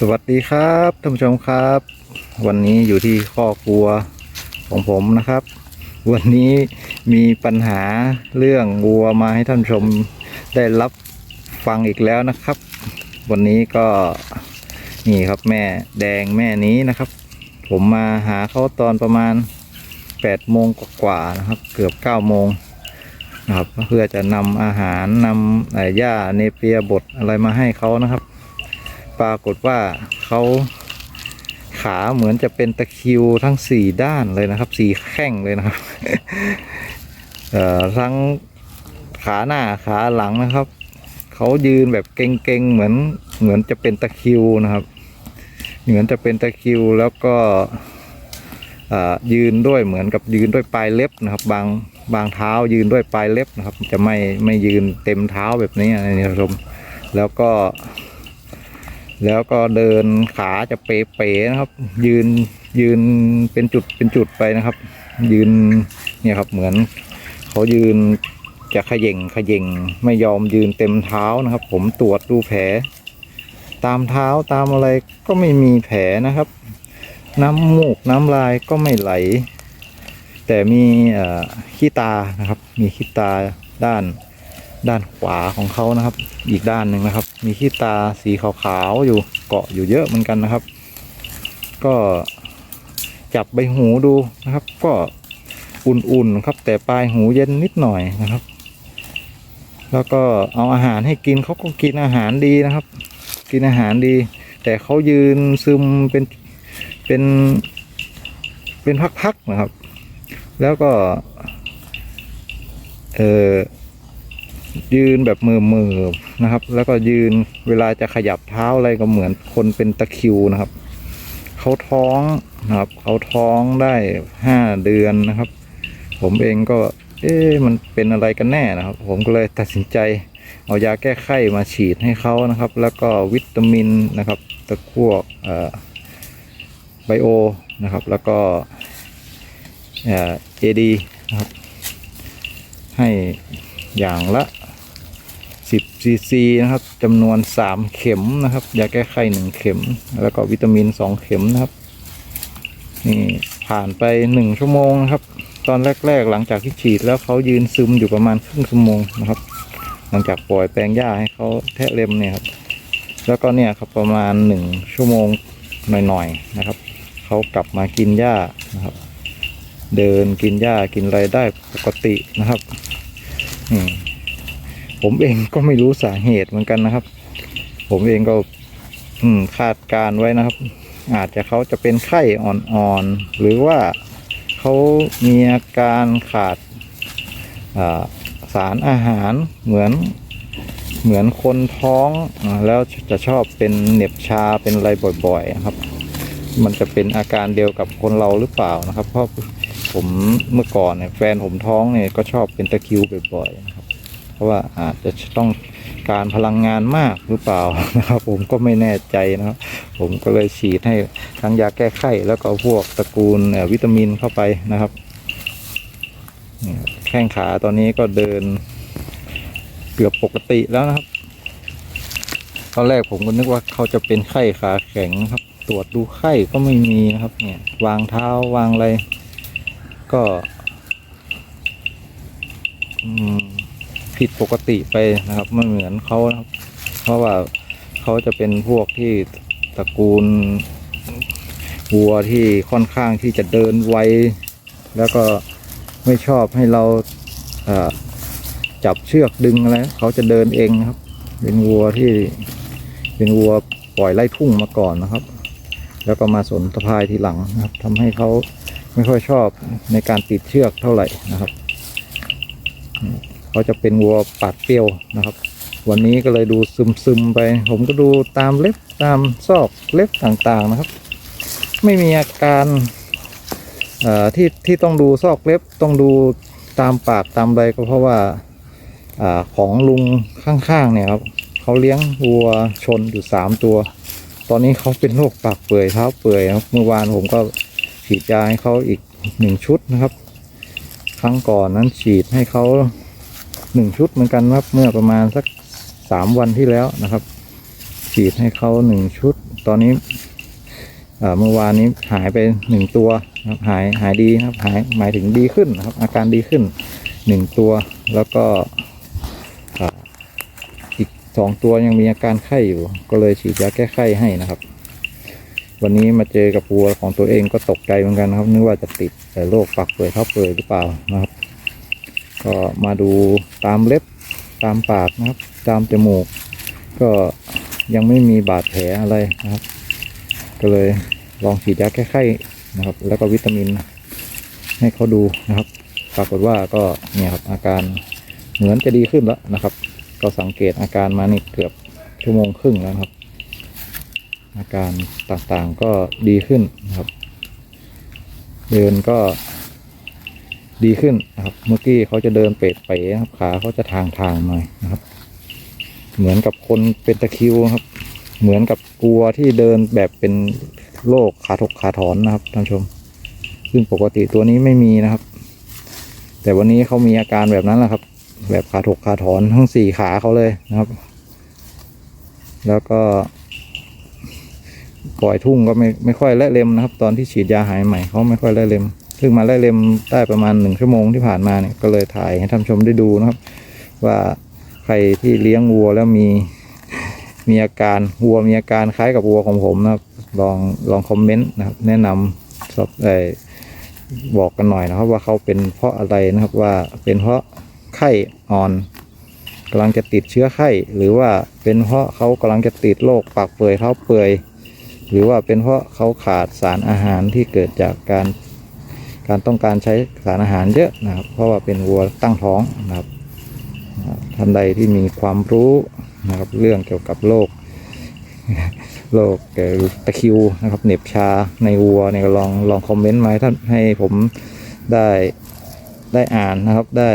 สวัสดีครับท่านผู้ชมครับ วันนี้อยู่ที่ข้อกครัวของผมนะครับ วันนี้มีปัญหาเรื่องวัวมาให้ท่านชมได้รับฟังอีกแล้วนะครับ วันนี้ก็นี่ครับแม่แดงแม่นี้นะครับ ผมมาหาเขาตอนประมาณ8โมงกว่าๆนะครับ เกือบ9โมงนะครับเพื่อจะนำอาหารนำหญ้าเนเปียบดอะไรมาให้เขานะครับ ปรากฏว่าเขาขาเหมือนจะเป็นตะคิวทั้งสี่ด้านเลยนะครับสี่แข้งเลยนะครับทั้งขาหน้าขาหลังนะครับเขายืนแบบเก่งๆเหมือนเหมือนจะเป็นตะคิวนะครับ เหมือนจะเป็นตะคิวแล้วก็ยืนด้วยเหมือนกับยืนด้วยปลายเล็บนะครับ บางบางเท้ายืนด้วยปลายเล็บนะครับ จะไม่ไม่ยืนเต็มเท้าแบบนี้นะครับผู้ชมแล้วก็ แล้วก็เดินขาจะเป๋ๆนะครับ ยืนยืนเป็นจุดเป็นจุดไปนะครับ ยืนเนี่ยครับเหมือนเขายืนจะขย่งขย่งไม่ยอมยืนเต็มเท้านะครับ ผมตรวจดูแผล ตามเท้าตามอะไรก็ไม่มีแผลนะครับ น้ำมูกน้ำลายก็ไม่ไหล แต่มีขี้ตานะครับ มีขี้ตาด้าน ด้านขวาของเขานะครับ อีกด้านหนึ่งนะครับ มีขี้ตาสีขาวๆอยู่เกาะอยู่เยอะเหมือนกันนะครับ ก็จับใบหูดูนะครับ ก็อุ่นๆครับ แต่ปลายหูเย็นนิดหน่อยนะครับ แล้วก็เอาอาหารให้กินเขาก็กินอาหารดีนะครับ กินอาหารดี แต่เขายืนซึมเป็นเป็นเป็นพักๆนะครับ แล้วก็ เออ ยืนแบบมือมือนะครับ แล้วก็ยืนเวลาจะขยับเท้าอะไรก็เหมือนคนเป็นตะคิวนะครับ เขาท้องนะครับ เขาท้องได้ห้าเดือนนะครับ ผมเองก็ เอ๊ะมันเป็นอะไรกันแน่นะครับ ผมก็เลยตัดสินใจเอายาแก้ไข้มาฉีดให้เขานะครับ แล้วก็วิตามินนะครับ ตะกั่วเอ่อไบโอนะครับ แล้วก็เอ่อดีนะครับ ให้ อย่างละ 10ซีซีนะครับจำนวน 3 เข็มนะครับ ยาแก้ไข1เข็ม แล้วก็วิตามิน 2 เข็มนะครับ นี่ผ่านไป 1 ชั่วโมงนะครับ ตอนแรก ๆ หลังจากที่ฉีดแล้วเขายืนซึมอยู่ประมาณครึ่งชั่วโมงนะครับ หลังจากปล่อยแปลงหญ้าให้เขาแทะเล็มเนี่ยครับ แล้วก็เนี่ยครับประมาณ 1 ชั่วโมงหน่อยๆนะครับเขากลับมากินหญ้านะครับ เดินกินหญ้ากินอะไรได้ปกตินะครับ ผมเองก็ไม่รู้สาเหตุเหมือนกันนะครับ ผมเองก็คาดการไว้นะครับ อาจจะเขาจะเป็นไข้อ่อนๆหรือว่าเขามีอาการขาดาสารอาหารเหมือนเหมือนคนท้องอแล้วจะชอบเป็นเหน็บชาเป็นอะไรบ่อยๆนะครับ มันจะเป็นอาการเดียวกับคนเราหรือเปล่านะครับ เพราะ ผมเมื่อก่อนเนี่ยแฟนผมท้องเนี่ยก็ชอบเป็นตะคิวบ่อยๆนะครับ เพราะว่าอาจจะต้องการพลังงานมากหรือเปล่านะครับ ผมก็ไม่แน่ใจนะครับ ผมก็เลยฉีดให้ทั้งยาแก้ไข้แล้วก็พวกตระกูลวิตามินเข้าไปนะครับแข้งขาตอนนี้ก็เดินเกือบปกติแล้วนะครับ ตอนแรกผมก็นึกว่าเขาจะเป็นไข้ขาแข็งครับ ตรวจดูไข้ก็ไม่มีนะครับ เนี่ยวางเท้าวางอะไร ก็ผิดปกติไปนะครับไม่เหมือนเขานะครับเพราะว่าเขาจะเป็นพวกที่ตระกูลวัวที่ค่อนข้างที่จะเดินไวแล้วก็ไม่ชอบให้เราจับเชือกดึงอะไรเขาจะเดินเองครับ เป็นวัวที่เป็นวัวปล่อยไล่ทุ่งมาก่อนนะครับ แล้วก็มาสนสะพายทีหลังนะครับทำให้เขาไม่ค่อยชอบในการติดเชือกเท่าไหร่นะครับเขาจะเป็นวัวปากเปรี้ยวนะครับ วันนี้ก็เลยดูซึมๆไป ผมก็ดูตามเล็บตามซอกเล็บต่างๆนะครับ ไม่มีอาการที่ที่ต้องดูซอกเล็บต้องดูตามปากตามใบก็เพราะว่าอาของลุงข้างๆเนี่ยครับเขาเลี้ยงวัวชนอยู่สามตัว ตอนนี้เขาเป็นโรคปากเปื่อยเท้าเปื่อยครับ เมื่อวานผมก็ฉีดยาให้เขาอีกหนึ่งชุดนะครับ ครั้งก่อนนั้นฉีดให้เขาหนึ่งชุดเหมือนกันครับ เมื่อประมาณสักสามวันที่แล้วนะครับ ฉีดให้เขาหนึ่งชุด ตอนนี้เมื่อวานนี้หายไปหนึ่งตัวครับหายหายดีครับหายหมายถึงดีขึ้นนะครับ อาการดีขึ้นหนึ่งตัวแล้วก็ สองตัวยังมีอาการไข้อยู่ ก็เลยฉีดยาแก้ไข้ให้นะครับ วันนี้มาเจอกับวัวของตัวเองก็ตกใจเหมือนกันนะครับ นึกว่าจะติดแต่โรคปากเปื่อยเท้าเปื่อยหรือเปล่านะครับ ก็มาดูตามเล็บตามปากนะครับ ตามจมูก ก็ยังไม่มีบาดแผลอะไรนะครับ ก็เลยลองฉีดยาแก้ไข้นะครับ แล้วก็วิตามิน ให้เขาดูนะครับ ปรากฏว่าก็เนี่ยครับอาการเหมือนจะดีขึ้นแล้วนะครับ ก็สังเกตอาการมานี่เกือบชั่วโมงครึ่งแล้วครับ อาการต่างๆก็ดีขึ้นนะครับ เดินก็ดีขึ้นนะครับ เมื่อกี้เขาจะเดินเปะไปครับขาเขาจะทางทางหน่อยนะครับ เหมือนกับคนเป็นตะคิวครับ เหมือนกับกลัวที่เดินแบบเป็นโรคขาถกขาถอนนะครับท่านชม ซึ่งปกติตัวนี้ไม่มีนะครับ แต่วันนี้เขามีอาการแบบนั้นแหละครับ แบบขาถกขาถอนทั้งสี่ขาเขาเลยนะครับ แล้วก็ ปล่อยทุ่งก็ไม่ไม่ค่อยและเล็มนะครับ ตอนที่ฉีดยาหายใหม่เขาไม่ค่อยและเล็มเพิ่งมาและเล็มได้ประมาณหนึ่งชั่วโมงที่ผ่านมาเนี่ยก็เลยถ่ายให้ท่านชมได้ดูนะครับ ว่าใครที่เลี้ยงวัวแล้วมีมีอาการวัวมีอาการคล้ายกับวัวของผมนะครับ ลองลองคอมเมนต์นะครับ แนะนำสอบเอ่อบอกกันหน่อยนะครับว่าเขาเป็นเพราะอะไรนะครับว่าเป็นเพราะ ไข้อ่อนกำลังจะติดเชื้อไข้ หรือว่าเป็นเพราะเขากำลังจะติดโรคปากเปื่อยเท้าเปื่อยหรือว่าเป็นเพราะเขาขาดสารอาหารที่เกิดจากการการต้องการใช้สารอาหารเยอะนะครับ เพราะว่าเป็นวัวตั้งท้องนะครับท่านใดที่มีความรู้นะครับเรื่องเกี่ยวกับโรคโรคเกี่ยวกับตะคิวนะครับเหน็บชาในวัวเนี่ยลองลองคอมเมนต์มาให้ท่านให้ผมได้ได้อ่านนะครับได้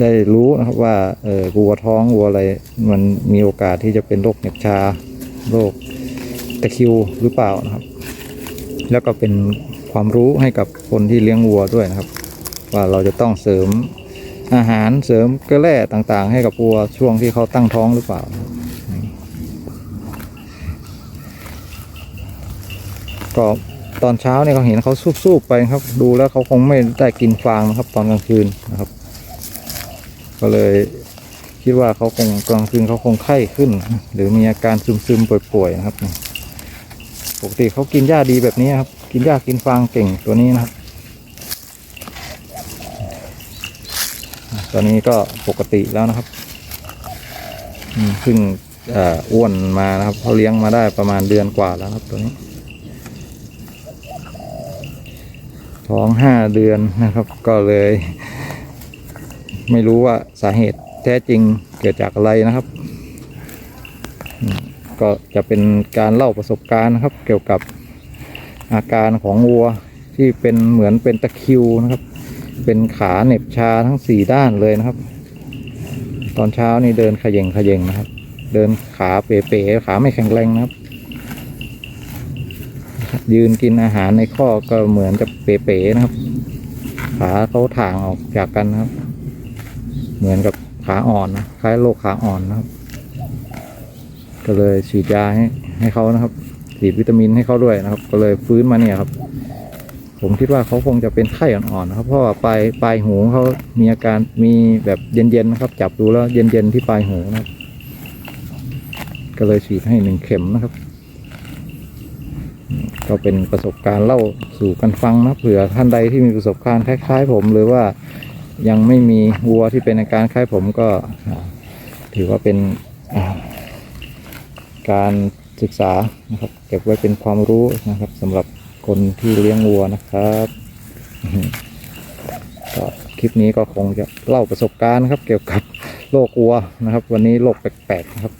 ได้รู้นะครับว่าเออวัวท้องวัวอะไร มันมีโอกาสที่จะเป็นโรคเหน็บชาโรคตะคิวหรือเปล่านะครับ แล้วก็เป็นความรู้ให้กับคนที่เลี้ยงวัวด้วยนะครับ ว่าเราจะต้องเสริมอาหารเสริมเกลือแร่ต่างๆ ให้กับวัวช่วงที่เขาตั้งท้องหรือเปล่า ก็ ตอนเช้าเนี่ยเขาเห็นเขาสูบๆไปครับ ดูแล้วเขาคงไม่ได้กินฟางนะครับ ตอนกลางคืนนะครับ ก็เลยคิดว่าเขาคงกลางคืนเขาคงไข้ขึ้น หรือมีอาการซึมๆป่วยๆนะครับปกติเขากินหญ้าดีแบบนี้ครับ กินหญ้ากินฟางเก่งตัวนี้นะครับ ตอนนี้ก็ปกติแล้วนะครับอืมเพิ่งอ้วนมานะครับเขาเลี้ยงมาได้ประมาณเดือนกว่าแล้วครับตัวนี้ ท้องห้าเดือนนะครับ ก็เลย ไม่รู้ว่าสาเหตุแท้จริงเกิดจากอะไรนะครับ ก็จะเป็นการเล่าประสบการณ์นะครับ เกี่ยวกับอาการของวัวที่เป็นเหมือนเป็นตะคิวนะครับ เป็นขาเหน็บชาทั้งสี่ด้านเลยนะครับ ตอนเช้านี่เดินขย่งเขย่งนะครับ เดินขาเป๋ๆขาไม่แข็งแรงนะครับ ยืนกินอาหารในข้อก็เหมือนจะเป๋ๆนะครับ ขาเขาถ่างออกจากกันนะครับ เหมือนกับขาอ่อนนะคล้ายโรคขาอ่อนนะครับ ก็เลยฉีดยาให้ให้เขานะครับ ฉีดวิตามินให้เขาด้วยนะครับ ก็เลยฟื้นมาเนี่ยครับ ผมคิดว่าเขาคงจะเป็นไข้อ่อนๆนะครับ เพราะว่าปลายปลายหูเขามีอาการมีแบบเย็นๆนะครับ จับดูแล้วเย็นๆที่ปลายหูนะครับ ก็เลยฉีดให้หนึ่งเข็มนะครับ ก็เป็นประสบการณ์เล่าสู่กันฟังนะเผื่อท่านใดที่มีประสบการณ์คล้าย ๆ ผมหรือว่ายังไม่มีวัวที่เป็นอาการคล้ายผมก็ถือว่าเป็นการศึกษานะครับ เก็บไว้เป็นความรู้นะครับสำหรับคนที่เลี้ยงวัวนะครับก็คลิปนี้ก็คงจะเล่าประสบการณ์ครับ เกี่ยวกับโรควัวนะครับ วันนี้โรคแปลกๆนะครับ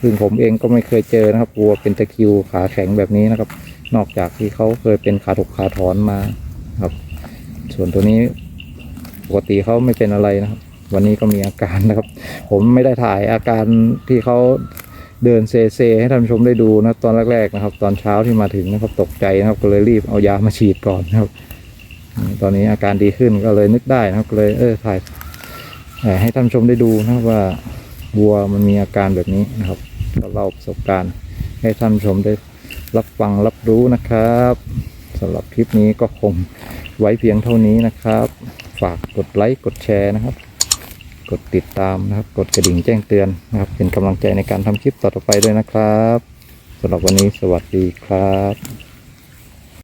ซึ่งผมเองก็ไม่เคยเจอนะครับวัวเป็นตะคิวขาแข็งแบบนี้นะครับ นอกจากที่เขาเคยเป็นขาถกขาถอนมาครับ ส่วนตัวนี้ปกติเขาไม่เป็นอะไรนะครับ วันนี้ก็มีอาการนะครับ ผมไม่ได้ถ่ายอาการที่เขาเดินเซเซให้ท่านชมได้ดูนะตอนแรกๆนะครับ ตอนเช้าที่มาถึงนะครับตกใจนะครับ ก็เลยรีบเอายามาฉีดก่อนนะครับ ตอนนี้อาการดีขึ้นก็เลยนึกได้นะครับก็เลยเออถ่ายให้ท่านชมได้ดูนะครับว่าวัวมันมีอาการแบบนี้นะครับก็เล่าประสบการณ์ให้ท่านชมได้ รับฟังรับรู้นะครับสำหรับคลิปนี้ก็คงไว้เพียงเท่านี้นะครับ ฝากกดไลค์กดแชร์นะครับ กดติดตามนะครับ กดกระดิ่งแจ้งเตือนนะครับ เป็นกำลังใจในการทำคลิปต่อไปด้วยนะครับสำหรับวันนี้สวัสดีครับ